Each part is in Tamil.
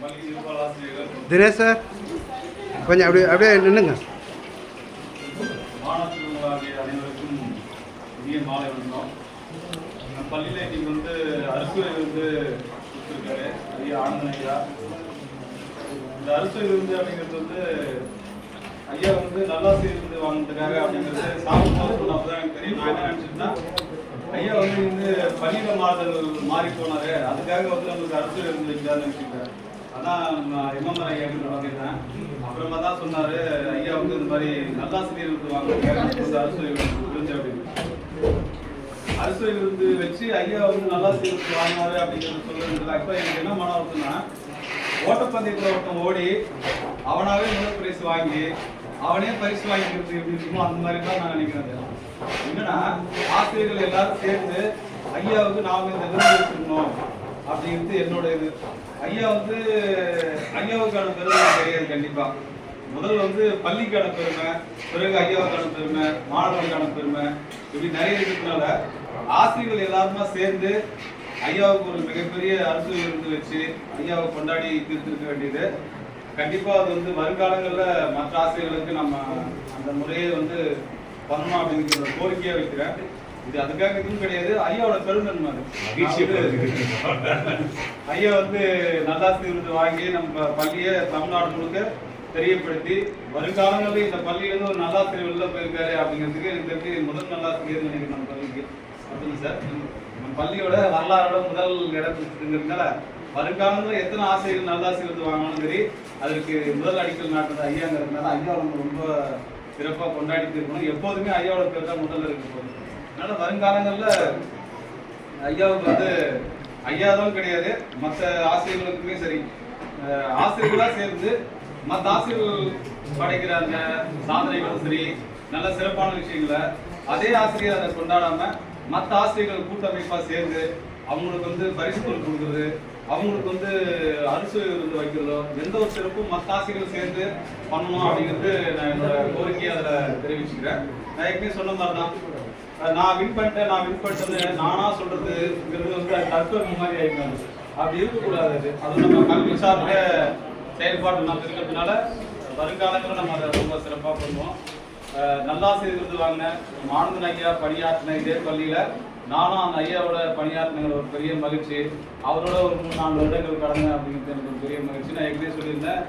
பள்ளி நிர்வாக ஆசிரியர்கள் தினேஷ் சார் கொஞ்சம் அப்படியே அப்படியே நின்றுங்க மாணவர்களாகிய அனைவருக்கும் இனிய மாலை வணக்கம். நம்ம பள்ளியில் இன்னைக்கு வந்து அரசுவை வந்து கொடுத்துருக்காரு ஐயா ஆனந்தன் இந்த அரசு விருந்து அப்படிங்கிறது வந்து ஐயா வந்து நல்லாசிரியர் விருது வாங்கினதுக்காக அப்படிங்கிறது சாப்பிட்டு சொன்னப்போ தான் எனக்கு தெரியும். நான் என்ன நினச்சிட்டேன்னா ஐயா வந்து வந்து பள்ளியில மாறுதல் மாறி போனாரு அதுக்காக வந்து நம்மளுக்கு அறுசுவை விருந்து வைக்கலாம்னு நினச்சிட்டேன் அதான் நம்ம எம்எம்ஆர் ஐயா கிட்ட அப்புறமா தான் சொன்னாரு ஐயா வந்து இந்த மாதிரி நல்லாசிரியர் விருது வாங்க அரசு விருந்து அப்படின்னு. அரசு விருது வச்சு ஐயா வந்து நல்லா விருது வாங்கினாரு அப்படிங்கிறது சொல்றது அப்ப எனக்கு என்ன மன வருதுன்னா ஓட்டப்பந்தயத்தில் ஒருத்தன் ஓடி அவனாவே முதல் பிரைஸ் வாங்கி அவனே பரிசு வாங்கிக்கிறது எப்படி இருக்குமோ அந்த மாதிரி தான் நான் நினைக்கிறேன். என்னன்னா ஆசிரியர்கள் எல்லாரும் சேர்ந்து ஐயாவுக்கு நாம இந்த விருது வச்சிருக்கணும் அப்படிங்கிறது என்னோட இது ஐயா வந்து ஐயாவுக்கான பெருமை கிடையாது கண்டிப்பா. முதல் வந்து பள்ளிக்கான பெருமை பிறகு ஐயாவுக்கான பெருமை மாணவர்களுக்கான பெருமை இப்படி நிறைய இருக்கிறதுனால ஆசிரியர்கள் எல்லாருமா சேர்ந்து ஐயாவுக்கு ஒரு மிகப்பெரிய அரசு விருந்து வச்சு ஐயாவை கொண்டாடி தீர்த்திருக்க வேண்டியது. கண்டிப்பா அது வந்து வருங்காலங்களில் மற்ற ஆசிரியர்களுக்கு நம்ம அந்த முறையை வந்து பண்ணணும் அப்படிங்கிற கோரிக்கையாக வைக்கிறேன். இது அதுக்காக இதுவும் கிடையாது. ஐயாவோட பெருந்தன்மை. ஐயா வந்து நல்லாசிரியர் விருது வாங்கி நம்ம பள்ளியை தமிழ்நாடு முழுக்க தெரியப்படுத்தி வருங்காலங்களில் இந்த பள்ளியிலேருந்து ஒரு நல்லாசிரியர் வெளில போயிருக்காரு அப்படிங்கிறதுக்கு எனக்கு தெரிஞ்சு முதல் நல்லாசிரியர் நினைக்கிறேன் நம்ம பள்ளிக்கு. அப்படின்னு சார். நம்ம பள்ளியோட வரலாறோட முதல் இடம் பிடிச்சிருக்கிறதுனால வருங்காலங்களில் எத்தனை ஆசிரியர்கள் நல்லாசிரியர் வாங்கணும் சரி அதற்கு முதல் அடிக்கல் நாட்டுறது ஐயாங்கிறதுனால ஐயா நம்ம ரொம்ப சிறப்பாக கொண்டாடிட்டு இருக்கணும். எப்போதுமே ஐயாவோட பேர் தான் முதல்ல இருக்க போகுது. அதனால வருங்காலங்களில் ஐயாவுக்கு வந்து ஐயா தான் கிடையாது. மற்ற ஆசிரியர்களுக்குமே சரி. ஆசிரியர்களாக சேர்ந்து மற்ற ஆசிரியர்கள் படைக்கிற அந்த சாதனைகளும் சரி நல்ல சிறப்பான விஷயங்களை அதே ஆசிரியர் அதை கொண்டாடாம மற்ற ஆசிரியர்கள் கூட்டமைப்பாக சேர்ந்து அவங்களுக்கு வந்து பரிசு பொருள் கொடுக்குறது அவங்களுக்கு வந்து அரிசி விருந்து வைக்கிறதோ எந்த ஒரு சிறப்பும் மற்ற ஆசிரியர்கள் சேர்ந்து பண்ணணும் அப்படிங்கிறது நான் என்னோட கோரிக்கையை அதில் தெரிவிச்சுக்கிறேன். நான் ஏற்கனவே சொன்ன மாதிரி தான் நான் வின் பண்ணிட்டேன் நான் வின் பண்ணிட்டேன்னு நானா சொல்றதுங்கிறது வந்து தத்துவம் மாதிரி ஆயிடும் அப்படி இருக்கக்கூடாது அது. அது நம்ம கல்வி சார்ந்த செயல்பாடு நம்ம இருக்கிறதுனால வருங்காலங்களில் நம்ம அதை ரொம்ப சிறப்பாக பண்ணுவோம். நல்லாசிரியர் விருது வாங்கின மானந்தன் ஐயா பணியாற்றின இதே பள்ளியில் நானும் அந்த ஐயாவோட பணியாற்றினங்கிற ஒரு பெரிய மகிழ்ச்சி. அவரோட ஒரு மூணு நாலு வருடங்கள் கடந்தேன் அப்படிங்கிறது எனக்கு ஒரு பெரிய மகிழ்ச்சி. நான் ஏற்கனவே சொல்லியிருந்தேன்.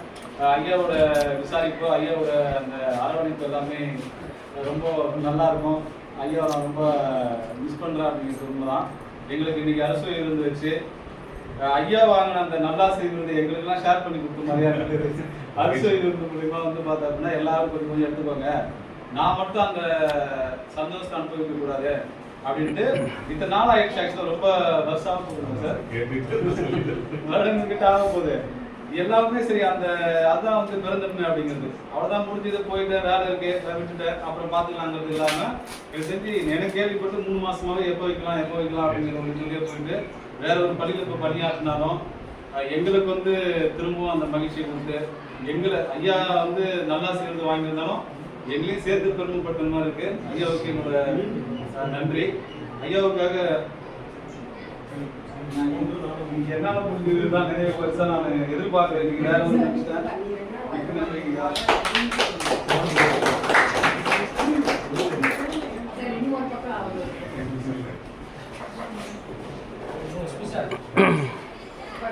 ஐயாவோட விசாரிப்பு ஐயாவோட அந்த அரவணைப்பு எல்லாமே ரொம்ப நல்லா இருக்கும். ஐயா நான் ரொம்ப மிஸ் பண்றேன் அப்படிங்கிறது உண்மைதான் எங்களுக்கு இன்னைக்கு அரசு அஹ் ஐயா வாங்கின அந்த நல்லாசிரியர் விருது எங்களுக்கெல்லாம் ஷேர் பண்ணி கொடுத்த மாதிரியா இருக்குது. அரசு விருந்து மூலியமா வந்து பார்த்தா அப்படின்னா எல்லாரும் கொஞ்சம் கொஞ்சம் எடுத்துக்கோங்க. நான் மட்டும் அந்த சந்தோஷத்தை அனுபவிக்க கூடாது அப்படின்ட்டு இத்தனை நாள் ஆயிடுச்சு ஆக்சுவலாக ரொம்ப வருஷம் போகுது சார். வருடங்கள் கிட்ட ஆக போகுது. எல்லாருமே சரி அந்த அதுதான் வந்து பிறந்தன்மை அப்படிங்கிறது. அவ்வளவுதான் முடிஞ்சது போயிட்டு வேலை இருக்கு அதை விட்டுட்டேன் அப்புறம் பாத்துக்கலாங்கிறது இல்லாம எனக்கு தெரிஞ்சு எனக்கு கேள்விப்பட்டு மூணு மாசமாவே எப்போ வைக்கலாம் எப்போ வைக்கலாம் அப்படிங்கிற ஒரு இதுலயே போயிட்டு வேற ஒரு பள்ளியில இப்போ பணியாற்றினாலும் எங்களுக்கு வந்து திரும்பவும் அந்த மகிழ்ச்சியை கொடுத்து எங்களை ஐயா வந்து நல்லா சேர்ந்து வாங்கியிருந்தாலும் எங்களையும் சேர்த்து பெருமைப்பட்ட மாதிரி இருக்கு. ஐயாவுக்கு என்னோட நன்றி. ஐயாவுக்காக என்னால முடிஞ்சது தான் நிறைய பெருசா நான் எதிர்பார்க்கிறேன் நீங்க வேற ஒன்று நினைச்சிட்டேன்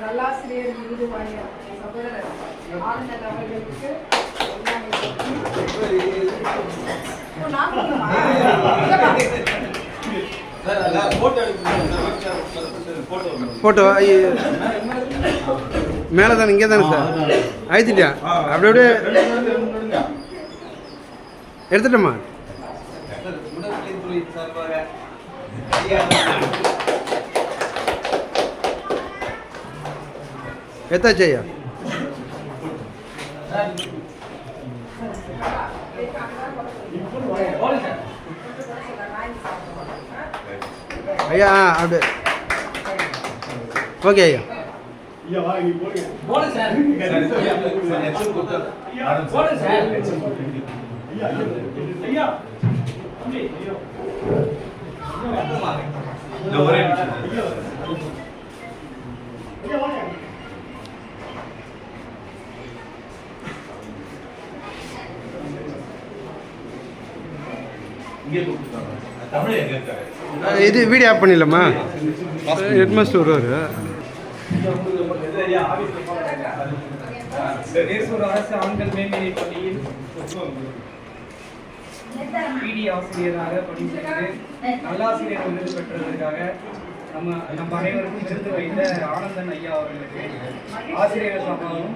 நல்லாசிரியர் விருது வாங்கிய சகோதரர் ஆனந்தன் அவர்களுக்கு நான் சொல்லணுமா? இல்லப்பா. போட்டோ எடுக்கணும் போட்டோ வரணும். போட்டோ மேலே தானே இங்கே தானே சார் அழுத்திட்டேன் அப்படி அப்படியே. எடுத்துட்டோமா எத்தாச்சு ஐயா ஐயா அப்படி. ஓகே ஐயா. இங்கே இது வீடியோ ஆப் பண்ணிடலாமா? ஹெட்மாஸ்டர் வருவார். வேசூர் அரசு ஆண்கள் மேல்நிலைப் பள்ளியில் பிடி ஆசிரியராக பணிபுரிந்து நல்லாசிரியர் விருது பெற்றதற்காக நம்ம நம்ம அனைவருக்கும் விருது வைத்த ஆனந்தன் ஐயா அவர்களுக்கு ஆசிரியர்கள் சார்பாகவும்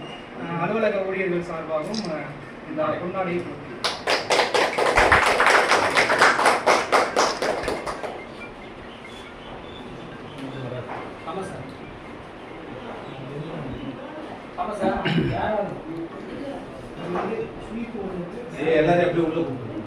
அலுவலக ஊழியர்கள் சார்பாகவும் இந்த பொன்னாடியை கொடுக்கிறேன். ஆமாம் சார் ஆமாம் சார் யார் அப்படியே உள்ள கூப்பிடுங்க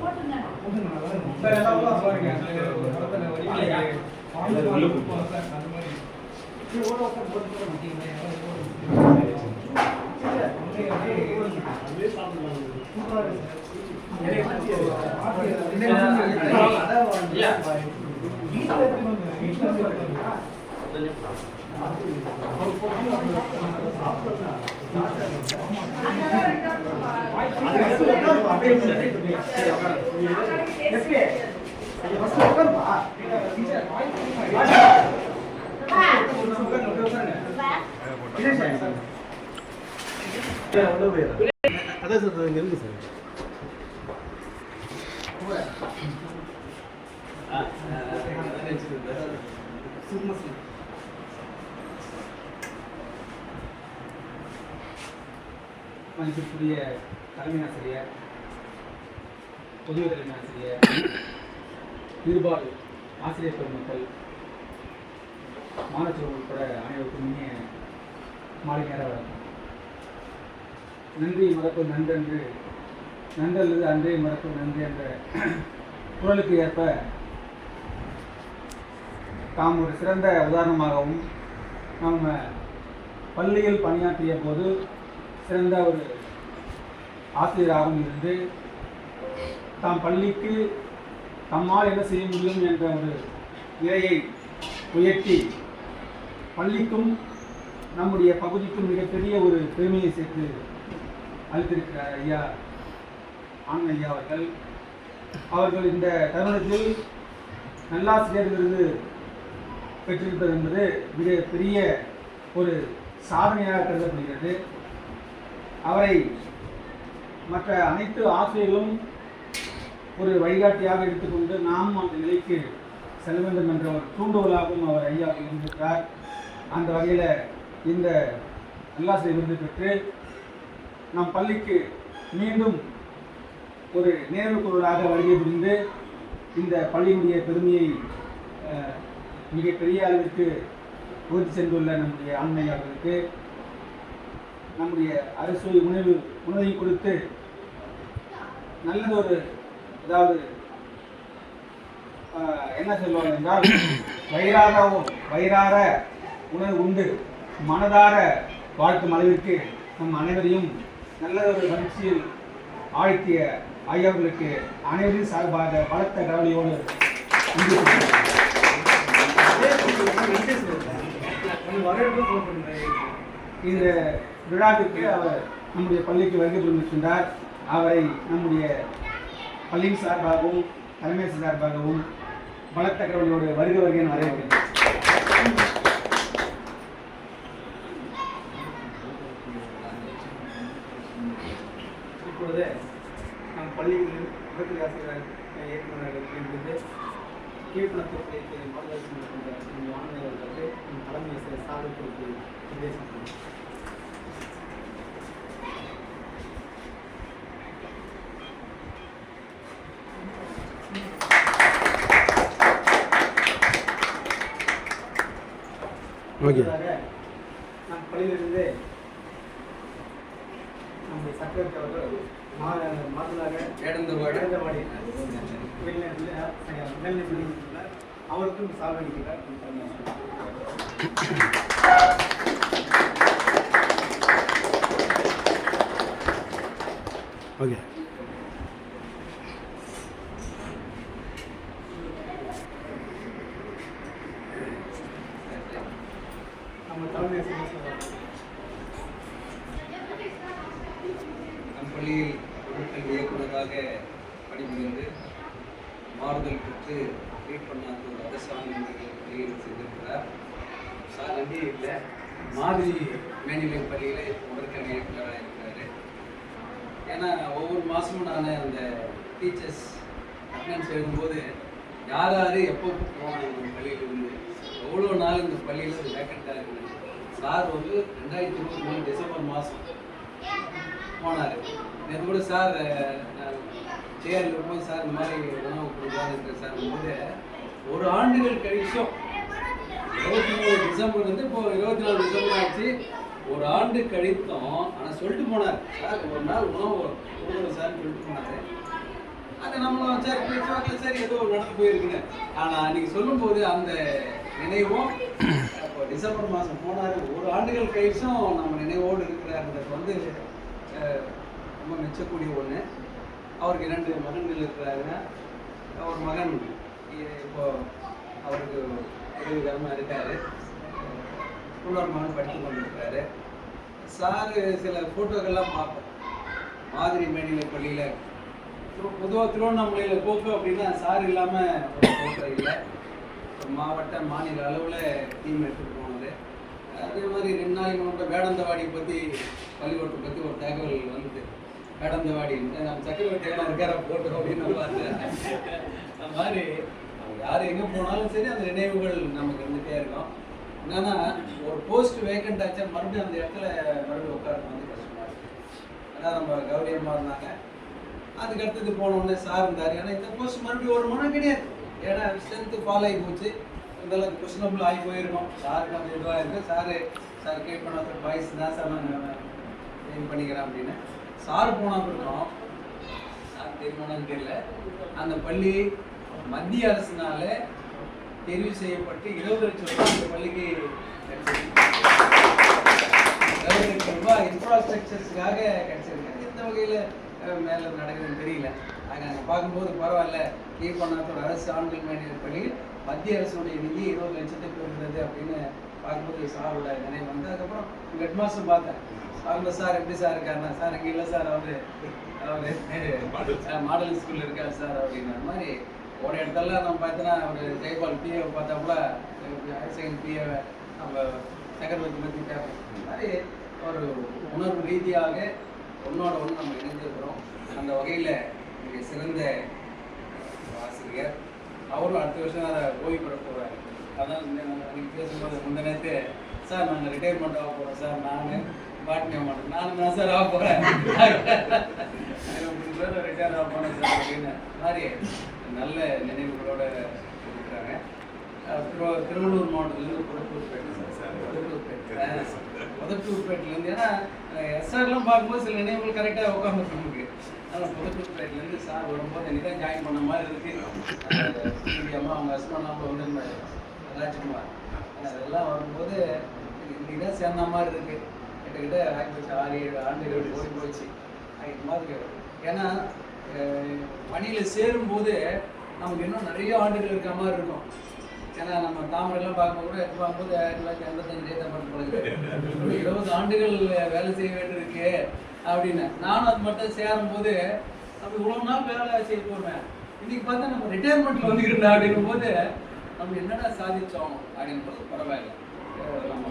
சார் சார் சார் சார் மதிப்பிற்குரிய தலைமை ஆசிரியர் பொதுவை தலைமை ஆசிரியர் இருபால் ஆசிரியர் பெருமக்கள் மாணவர்கள் உட்பட அனைவருக்கும் இனிய மாலை நேர வணக்கம். நன்றி மறப்பு நன்றன்று நன்றல்லது அன்றே மறப்பு நன்றி என்ற குரலுக்கு ஏற்ப தாம் ஒரு சிறந்த உதாரணமாகவும் நம்ம பள்ளியில் பணியாற்றிய போது சிறந்த ஒரு ஆசிரியராகவும் இருந்து தாம் பள்ளிக்கு தம்மால் என்ன செய்ய முடியும் என்ற ஒரு நிலையை உயர்த்தி பள்ளிக்கும் நம்முடைய பகுதிக்கும் மிகப்பெரிய ஒரு பெருமையை சேர்த்து அளித்திருக்கிறார் ஐயா ஆனந்த ஐயா அவர்கள். அவர்கள் இந்த தருணத்தில் நல்லாசிரியர் விருது பெற்றிருப்பது என்பது மிக பெரிய ஒரு சாதனையாக கருதப்படுகிறது. அவரை மற்ற அனைத்து ஆசிரியர்களும் ஒரு வழிகாட்டியாக எடுத்துக்கொண்டு நாம் அந்த நிலைக்கு செல்ல வேண்டும் என்ற ஒரு தூண்டுகோலாகவும் அவர் ஐயா இருந்திருக்கிறார். அந்த வகையில் இந்த நல்லாசிரியர் விருது பெற்று நம் பள்ளிக்கு மீண்டும் ஒரு நேர்வுக்குழுவராக வருகை புரிந்து இந்த பள்ளியினுடைய பெருமையை மிகப்பெரிய அளவிற்கு உறுதி சென்றுள்ள நம்முடைய ஆண்மையாளர்களுக்கு நம்முடைய அரசு உணவு உணவை கொடுத்து நல்லதொரு அதாவது என்ன சொல்வாங்க என்றால் வயிறாகவும் வயிறார உணவு உண்டு. மனதார வாழ்க்கும் அளவிற்கு நம் அனைவரையும் நல்லதொரு மகிழ்ச்சியில் ஆழ்த்திய ஐயாவர்களுக்கு அனைவரின் சார்பாக பலத்த கவலையோடு வரவேற்பு கூறுகிறேன். இந்த விழாவிற்கு அவர் நம்முடைய பள்ளிக்கு வருகை புரிந்திருக்கின்றார் அவரை நம்முடைய பள்ளியின் சார்பாகவும் தலைமை சார்பாகவும் பலத்த கவலையோடு வருக வருகை வரவேற்கிறேன். இப்பொழுது நம் பள்ளியில் உதவி ஆசிரியர் இயக்குநராக இருந்து கீழ்ப்பணத்தில் வைத்து மார்கதர்ஷனம் இருக்கின்ற மாணவர்களுக்கு தலைமை ஆசிரியர் சார்பு கொடுத்து உபதேசம் ஓகே. நம் பள்ளியிலிருந்து நம்முடைய சக்கரவர்த்தி அவர்கள் மா- மாதலாக இடந்தவாடி வெளிநாட்டில் மேல்நிலை அவருக்கும் சால்வடிக்கிறார் ஓகே. நம்ம தலைமை நம் பள்ளியில் பொருட்கள் இயக்குநராக பணிபுரிந்து மாறுதல் பெற்று ட்ரீட் பண்ணாத ஒரு அரசாங்க பள்ளியில் செய்திருக்கிறார். சார் நன்றி. இல்லை மாதிரி மேல்நிலை பள்ளியில் உடற்கல்வி இயக்குநராக இருக்கிறாரு. ஏன்னா ஒவ்வொரு மாதமும் நான் அந்த டீச்சர்ஸ் அட்டனன்ஸ் எழுதும்போது யார் யார் எப்போ போவாங்க இந்த பள்ளியில் இருந்து எவ்வளோ நாள் இந்த பள்ளியில் வேக்கண்டாக இருக்குது? சார் வந்து ரெண்டாயிரத்தி இருபத்தி மூணு டிசம்பர் மாதம் போனார். நேற்று கூட சார் சேரில் இருக்கும்போது சார் இந்த மாதிரி உணவு கொடுக்கலான்னு சார். போது ஒரு ஆண்டுகள் கழிச்சும் இருபத்தி மூணு டிசம்பர் வந்து இப்போ இருபத்தி நாலு டிசம்பர் ஆச்சு. ஒரு ஆண்டு கழித்தோம். ஆனால் சொல்லிட்டு போனார். சார் ஒரு நாள் உணவு கொடுக்குறோம் சார் சொல்லிட்டு போனார். அது நம்மளும் சார் பேச்சுவாக்கில் சார். ஏதோ நடந்து போயிருக்குங்க ஆனால் அன்றைக்கி சொல்லும்போது அந்த நினைவும். இப்போ டிசம்பர் மாதம் போனார். ஒரு ஆண்டுகள் கழிச்சும் நம்ம நினைவோடு இருக்கிறாருன்றது வந்து ரொம்ப மெச்சக்கூடிய ஒன்று அவருக்கு இரண்டு மகன்கள் இருக்கிறாருங்க அவர் மகன் இப்போ அவருக்கு உதவிகரமாக இருக்காரு. இன்னொரு மகன் படித்து கொண்டிருக்கிறாரு. சாரு சில ஃபோட்டோக்கள்லாம் பார்ப்பேன் மாதிரி மேனிலை பள்ளியில். பொதுவாக திருவண்ணாமலையில் போக்கு அப்படின்னா சார் இல்லாமல் ஒரு ஃபோட்டோ இல்லை. மாவட்ட மாநில அளவில் டீம் எடுத்துகிட்டு போனது. அதே மாதிரி ரெண்டு நாளைக்கு முன்னாடி வேடந்தவாடி பற்றி பள்ளிக்கூடத்தை பற்றி ஒரு தகவல் வந்து வேடந்தவாடி நம்ம சக்கரவர்த்தியெல்லாம் இருக்கார? போட்டோம் அப்படின்னு பார்த்தேன் அந்த மாதிரி யார் எங்கே போனாலும் சரி அந்த நினைவுகள் நமக்கு இருந்துகிட்டே இருக்கும். என்னன்னா ஒரு போஸ்ட் வேக்கண்ட் ஆச்சா மறுபடியும் அந்த இடத்துல மறுபடியும் உட்காரணும் வந்து கஷ்டமா இருக்கு. அதான் நம்ம கௌரியமாக இருந்தாங்க. அதுக்கு அடுத்தது போனோடனே சார் இருந்தார். ஏன்னா இந்த போஸ்ட் மறுபடியும் ஒரு மனம் கிடையாது ஏன்னா ஸ்ட்ரென்த்து ஃபாலோ ஆகி போச்சு. இதெல்லாம் கொஸ்டினபுள் ஆகி போயிருக்கோம். சாருக்கு அந்த இதுவாக இருக்குது சார் சார் கேட் பண்ணாத பாய்ஸ் தான் சார் நாங்கள் இது பண்ணிக்கிறேன் அப்படின்னு. சார் போனால் இருக்கோம் சார் தெரியுமானு தெரியல. அந்த பள்ளி மத்திய அரசினால தெரிவு செய்யப்பட்டு இருபது லட்சம் ரூபாய் அந்த பள்ளிக்கு கிடைச்சிருக்கு. இருபது லட்சம் ரூபாய் இன்ஃப்ராஸ்ட்ரக்சர்ஸ்க்காக கிடைச்சிருக்கு. இந்த வகையில் மேலே நடக்குதுன்னு தெரியல. நாங்கள் அங்கே பார்க்கும்போது பரவாயில்ல. கீழ்பண்ணாத்தோட அரசு ஆண்கள் மேனியர் பள்ளியில் மத்திய அரசுடைய நிதி இருபது லட்சத்துக்கு இருந்தது அப்படின்னு பார்க்கும்போது சாரோட நினைவு வந்து. அதுக்கப்புறம் ஹெட் மாஸ்டர் பார்த்தேன். அவங்க சார் எப்படி சார் இருக்காருன்னா சார் இங்கே இல்லை சார் அவரு அவர் மாடல். ஸ்கூலில் இருக்கார் சார் அப்படிங்கிற மாதிரி. ஒரு இடத்துல நம்ம பார்த்தோன்னா ஒரு ஜெயபால் பிஏ பார்த்தாப்புல ஹையர் செகண்ட் பிஏ நம்ம சக்கரவர்த்தி பற்றி இந்த மாதிரி ஒரு உணர்வு ரீதியாக ஒன்றோட ஒன்று நம்ம இணைஞ்சிருக்கிறோம் அந்த வகையில் மிக சிறந்த ஆசிரியர். அவரும் அடுத்த வருஷம் அதை ஓய்வு பெற போகிறார் அதான் அன்னைக்கு பேசும்போது முந்த நேரத்து சார் நாங்கள் ரிட்டையர்மெண்ட் ஆக போகிறோம் சார். நான் பாட்னி மாட்டேன் நானும் தான் சார் ஆக போகிறேன் ரிட்டையர் ஆக போனேன் சார் அப்படின்னு மாதிரி நல்ல நினைவுகளோட இருக்கிறாங்க. திருவள்ளூர் மாவட்டத்துலேருந்து புதத்தூர்பேட்டை சார். புதத்தூர்பேட்டை புதத்தூர்பேட்டிலேருந்து ஏன்னா எஸ்ஆர்லாம் பார்க்கும்போது சில நினைவுகள் கரெக்டாக உட்காந்துருக்கு நமக்கு ஆனால் புதத்தூர்பேட்டிலேருந்து சார் வரும்போது எனக்கு தான் ஜாயின் பண்ண மாதிரி இருக்குது அம்மா அவங்க ஹஸ்பண்ட் வந்து ராஜ்குமார். அதெல்லாம் வரும்போது இன்னைக்கு தான் சேர்ந்த மாதிரி இருக்கு. கிட்டத்தட்ட ஆயிரத்தி ஆறு ஏழு ஆண்டுகள் ஓடி போச்சு. இது மாதிரி ஏன்னா பணியில் சேரும்போது நமக்கு இன்னும் நிறைய ஆண்டுகள் இருக்க மாதிரி இருக்கும். ஏன்னா நம்ம தாமரைலாம் பார்க்கும்போது கூட பார்க்கும்போது ஆயிரத்தி தொள்ளாயிரத்தி ஐம்பத்தஞ்சு டேட் ஆஃப் இருபது ஆண்டுகள் வேலை செய்ய வேண்டியிருக்கு அப்படின்னு. நானும் அது மட்டும் சேரும் போது நம்ம இவ்வளோ நாள் வேலை செய்ய போவேன் இன்னைக்கு பார்த்தா நம்ம ரிட்டையர்மெண்ட்ல வந்துக்கிறோம் அப்படிங்கும் போது நம்ம என்னடா சாதிச்சோம்? அப்படின்றது பரவாயில்ல. அஹ் நம்ம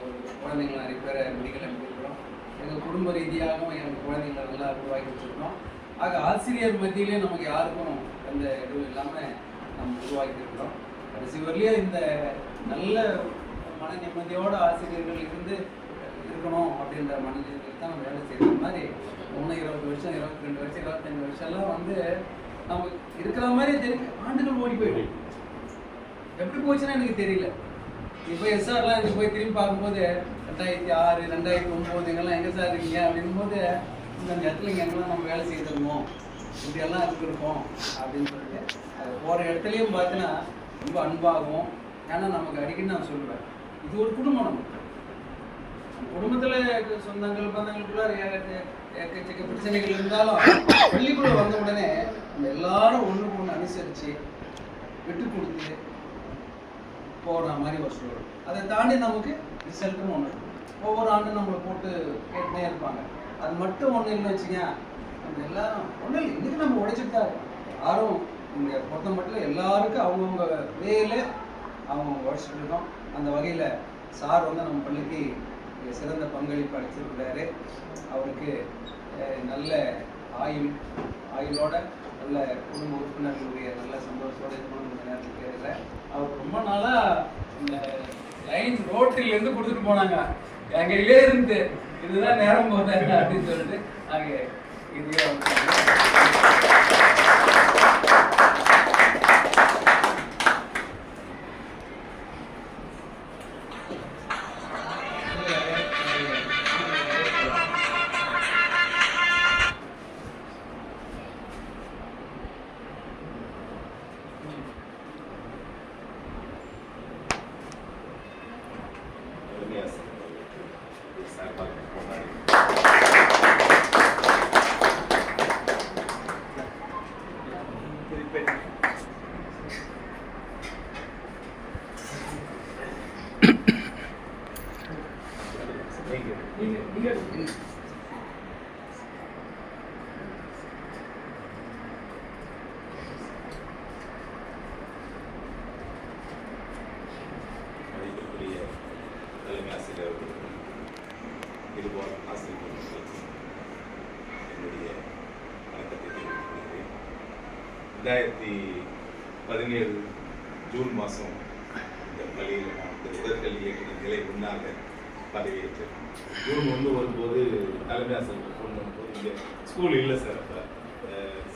ஒரு குழந்தைங்களை நிறைய பேரை மெடிக்கல் அனுப்பியிருக்கிறோம் எங்கள் குடும்ப ரீதியாகவும் எங்கள் குழந்தைங்களை நல்லா உருவாக்கி வச்சுருக்கோம் ஆக ஆசிரியர் மத்தியிலே நமக்கு யாருக்கும் எந்த இதுவும் இல்லாமல் நம்ம உருவாக்கி இருக்கிறோம். கடைசி வரலையும் இந்த நல்ல மன நிம்மதியோட ஆசிரியர்கள் இருந்து இருக்கணும் அப்படின்ற மனநிலையில் தான் நம்ம வேலை செய்கிற மாதிரி ஒன்று இருபது வருஷம் இருபத்தி ரெண்டு வருஷம் இருபத்தஞ்சு வருஷம்லாம் வந்து நமக்கு இருக்கிற மாதிரி தெரியும் ஆண்டுகள் ஓடி போயிடும் எப்படி போச்சுன்னா எனக்கு தெரியல. இப்போ எஸ்ஆர்லாம் இது போய் திரும்பி பார்க்கும்போது ரெண்டாயிரத்தி ஆறு ரெண்டாயிரத்தி ஒம்பது எங்கெல்லாம் எங்கே சார் இருக்கீங்க அப்படிங்கும்போது இந்த இடத்துல இங்கே எங்கெல்லாம் நம்ம வேலை செய்திருக்கோம் இப்படியெல்லாம் இருந்திருக்கோம் அப்படின்னு சொல்லிட்டு அது போகிற இடத்துலையும் பார்த்தீங்கன்னா ரொம்ப அன்பாகும் ஏன்னா நமக்கு அடிக்கடி நான் சொல்லுவேன் இது ஒரு குடும்பம். நமக்கு குடும்பத்துல சொந்தங்கள் பந்தங்களுக்குள்ள பிரச்சனைகள் இருந்தாலும் பள்ளிக்குள்ள வந்த உடனே நம்ம எல்லாரும் ஒண்ணுக்கு ஒண்ணு அனுசரிச்சு விட்டு கொடுத்து போற மாதிரி ஒரு சூழல். அதை தாண்டி நமக்கு ரிசல்ட்டும் ஒண்ணு ஒவ்வொரு ஆண்டும் நம்மளை போட்டு கேட்டுனே இருப்பாங்க. அது மட்டும் ஒண்ணு இல்லைன்னு வச்சுங்க நம்ம எல்லாரும் ஒன்றும் இல்லை இன்றைக்கி நம்ம உழைச்சிட்டு தான் இருக்கோம். யாரும் இங்கே பொறுத்த மட்டும் எல்லாருக்கும் அவங்கவுங்க வேல அவங்க உழைச்சிட்டு இருக்கோம் அந்த வகையில் சார் வந்து நம்ம பள்ளிக்கு சிறந்த பங்களிப்பு அளிச்சிருக்கிறாரு அவருக்கு நல்ல ஆயுள் ஆயுளோட நல்ல குடும்ப உறுப்பினர்களுடைய நல்ல சந்தோஷத்தோட இது இந்த நேரத்தில் கேட்கல அவர் ரொம்ப நாளாக இந்த லைன் ரோட்டிலேருந்து கொடுத்துட்டு போனாங்க. எங்கிலே இருந்து இதுதான் நேரம் போதாங்க அப்படின்னு சொல்லிட்டு நாங்க இதுவே ரெண்டாயிரத்தி பதினேழு ஜூன் மாதம் இந்த பள்ளியில் நான் இந்த உடற்கல்வி இயக்குனர் நிலை முன்னாக பதவியேற்றேன். ஜூன் ஒன்று வரும்போது தலைமை ஆசிரியர் ஃபோன் பண்ணும்போது இங்கே ஸ்கூல் இல்லை சார் அப்போ.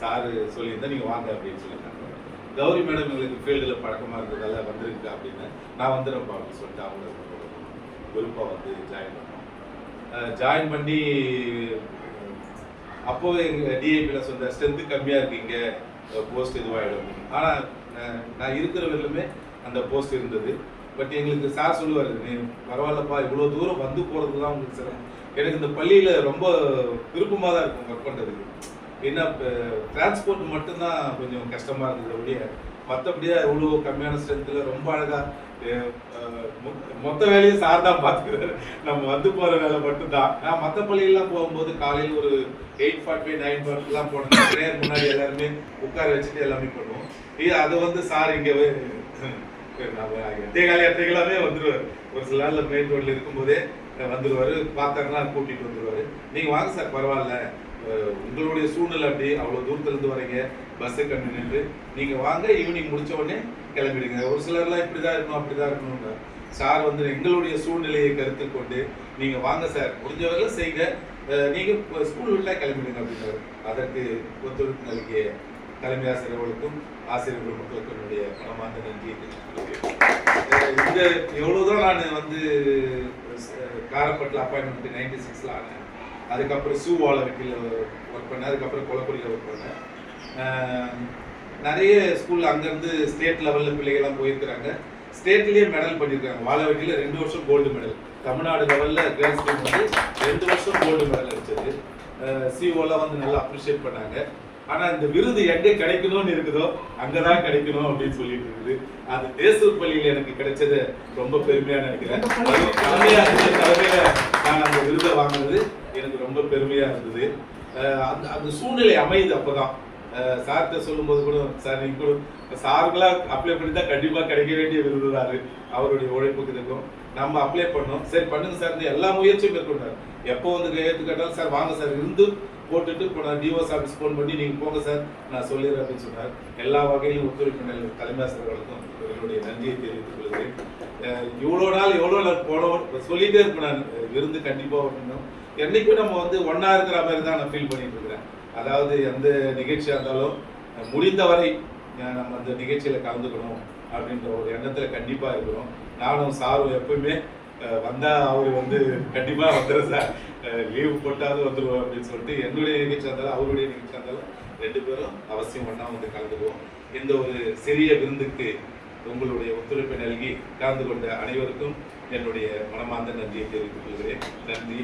சாரு சொல்லியிருந்தா நீங்கள் வாங்க அப்படின்னு சொல்லியிருக்காங்க கௌரி மேடம் எங்களுக்கு ஃபீல்டில் பழக்கமாக இருந்ததால வந்திருக்கு அப்படின்னு நான் வந்துடுறப்பா அப்படின்னு சொல்லிட்டு அவங்க குரூப்பாக வந்து ஜாயின் பண்ணோம். ஜாயின் பண்ணி அப்போது எங்கள் டிஏபியில் சொன்ன ஸ்ட்ரென்த்து கம்மியாக இருக்கீங்க போஸ்ட் இதுவாகிடும் ஆனால் நான் இருக்கிறவர்களுமே அந்த போஸ்ட் இருந்தது. பட் எங்களுக்கு சார் சொல்லுவார் நீ பரவாயில்லப்பா இவ்வளோ தூரம் வந்து போகிறது தான் உங்களுக்கு சார் எனக்கு இந்த பள்ளியில் ரொம்ப விருப்பமாக தான் இருக்கும் ஒர்க் பண்ணுறதுக்கு என்ன டிரான்ஸ்போர்ட் மட்டும்தான் கொஞ்சம் கஷ்டமாக இருந்தது அப்படியே மற்றபடியாக இவ்வளோ கம்மியான ஸ்ட்ரென்த்தில் ரொம்ப அழகாக மொத்த வேலையும் சார் தான் பார்த்துக்கிறாரு. நம்ம வந்து போகிற வேலை மட்டும்தான். நான் மற்ற பள்ளியெல்லாம் போகும்போது காலையில் ஒரு எயிட் ஃபார்ட்டி ஃபைவ் நைன் ஃபார்ட்டிலாம் போனோம் ப்ரேயர் முன்னாடி எல்லாருமே உட்கார வச்சுட்டு எல்லாமே பண்ணுவோம். இது அதை வந்து சார் இங்கே நம்ம எட்டே கால எட்டைகளாவே வந்துடுவார் ஒரு சில நாளில் மெயின் ரோட்டில் இருக்கும்போதே வந்துடுவார் பார்த்தாங்கன்னா பார்த்தாருன்னா வந்துடுவார் நீங்கள் வாங்க சார் பரவாயில்ல. உங்களுடைய சூழ்நிலை அப்படி அவ்வளோ தூரத்துலேருந்து வரீங்க. பஸ்ஸு கண்டு நின்று நீங்கள் வாங்க ஈவினிங் முடிச்ச உடனே கிளம்பிடுங்க. ஒரு சிலர்லாம் இப்படி தான் இருக்கணும் அப்படி தான் இருக்கணும்னு. சார் வந்து எங்களுடைய சூழ்நிலையை கருத்தில் கொண்டு நீங்கள் வாங்க சார் முடிஞ்சவரை செய்யுங்க நீங்கள் இப்போ ஸ்கூல் விட்டால் கிளம்பிடுங்க அப்படின்னாரு. அதற்கு ஒத்துழைப்பு நல்கிய தலைமை ஆசிரியர்களுக்கும் ஆசிரியர்கள் மக்களுக்கும் என்னுடைய மனமார்ந்த நன்றி தெரிவித்துக் கொள்கிறேன். இந்த நான் வந்து காரப்பட்டில் அப்பாயின்மெண்ட் நைன்டி சிக்ஸில் ஆனேன். அதுக்கப்புறம் சூ வாழ வீட்டில் ஒர்க் பண்ணேன். அதுக்கப்புறம் கொலக்குடியில் ஒர்க் பண்ணேன். நிறைய ஸ்கூல்ல அங்கேருந்து ஸ்டேட் லெவலில் பிள்ளைகள்லாம் போயிருக்கிறாங்க. ஸ்டேட்லேயே மெடல் பண்ணியிருக்காங்க. வாழ வீட்டில் ரெண்டு வருஷம் கோல்டு மெடல் தமிழ்நாடு லெவலில் கேர்ள்ஸ் டீம் வந்து ரெண்டு வருஷம் கோல்டு மெடல் அடிச்சது. சிஓலாம் வந்து நல்லா அப்ரிஷியேட் பண்ணாங்க. ஆனா இந்த விருது எங்க கிடைக்கணும்னு இருக்குதோ அங்கதான் கிடைக்கணும் அப்படின்னு சொல்லிட்டு இருக்குது. அது தேசூர் பள்ளியில எனக்கு கிடைச்சது ரொம்ப பெருமையா நினைக்கிறேன். தலைமையாசிரியர் தலைமையில நான் அந்த விருதை வாங்கினது. ரொம்ப பெருமையாக இருந்தது. அந்த அந்த சூழ்நிலை அமையுது அப்போ தான் சார்கிட்ட சொல்லும்போது கூட சார் நீங்க கூட சார்களாக அப்ளை பண்ணி தான் கண்டிப்பாக கிடைக்க வேண்டிய விருதுதார். அவருடைய உழைப்புக்கு இருக்கும் நம்ம அப்ளை பண்ணோம். சரி பண்ணுங்க சார் இந்த எல்லா முயற்சியும் மேற்கொண்டார் எப்போ வந்து கையெழுத்து கேட்டாலும் சார் வாங்க சார் இருந்து போட்டுட்டு போனார் டிஓஎஸ் ஆஃபீஸ் ஃபோன் பண்ணி நீங்கள் போங்க சார் நான் சொல்லிடுறேன் அப்படின்னு சொன்னார். எல்லா வகையிலும் ஒத்துழைப்பு தலைமை ஆசிரியர்களுக்கும் என்னுடைய நன்றியை தெரிவித்துக் கொள்கிறேன். இவ்வளோ நாள் எவ்வளோ நாள் போனோம். சொல்லிட்டே இருப்பேன் நான். விருந்து கண்டிப்பாக வரணும். என்னைக்கும் நம்ம வந்து ஒன்றா இருக்கிற மாதிரி தான் நான் ஃபீல் பண்ணிட்டு இருக்கிறேன். அதாவது எந்த நிகழ்ச்சியாக இருந்தாலும் முடிந்தவரை நம்ம அந்த நிகழ்ச்சியில் கலந்துக்கணும் அப்படின்ற ஒரு எண்ணத்தில் கண்டிப்பாக இருக்கிறோம். நானும் சாரும் எப்பவுமே வந்தால் அவர் வந்து கண்டிப்பாக வந்துடும் சார். லீவ் போட்டாவது வந்துடுவோம் அப்படின்னு சொல்லிட்டு என்னுடைய நிகழ்ச்சியாக இருந்தாலும் அவருடைய நிகழ்ச்சியாக இருந்தாலும் ரெண்டு பேரும் அவசியம் ஒன்றா வந்து கலந்துக்குவோம். இந்த ஒரு சிறிய விருந்துக்கு உங்களுடைய ஒத்துழைப்பை நல்கி கலந்து கொண்ட அனைவருக்கும் என்னுடைய மனமார்ந்த நன்றியை தெரிவித்துக் கொள்கிறேன் நன்றி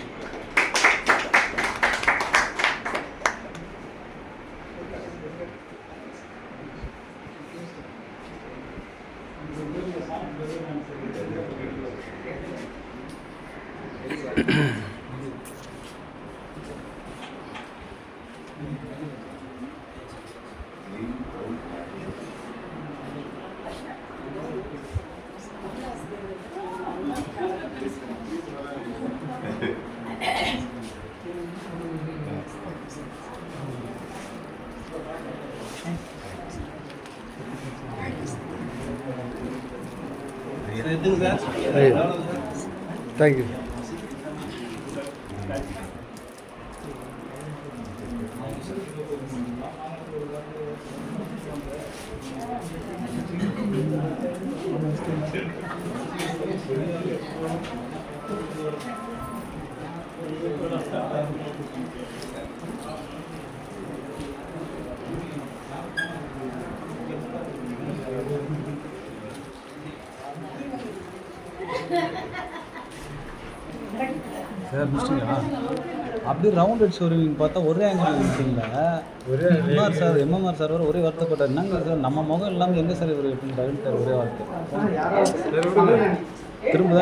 சார் முடிச்சிங்களா அப்படியே ரவுண்ட் அடிச்சு வருவீங்க பார்த்தா ஒரே ஆங்கிள் இருக்கீங்களா ஒரே எம்ஆர் சார் எம்எம்ஆர் சார் வர ஒரே வருத்தப்பட்டார். என்னங்க சார் நம்ம முகம் இல்லாமல் எங்கே சார் இவர் எப்படி ஒரே வார்த்தை. திரும்ப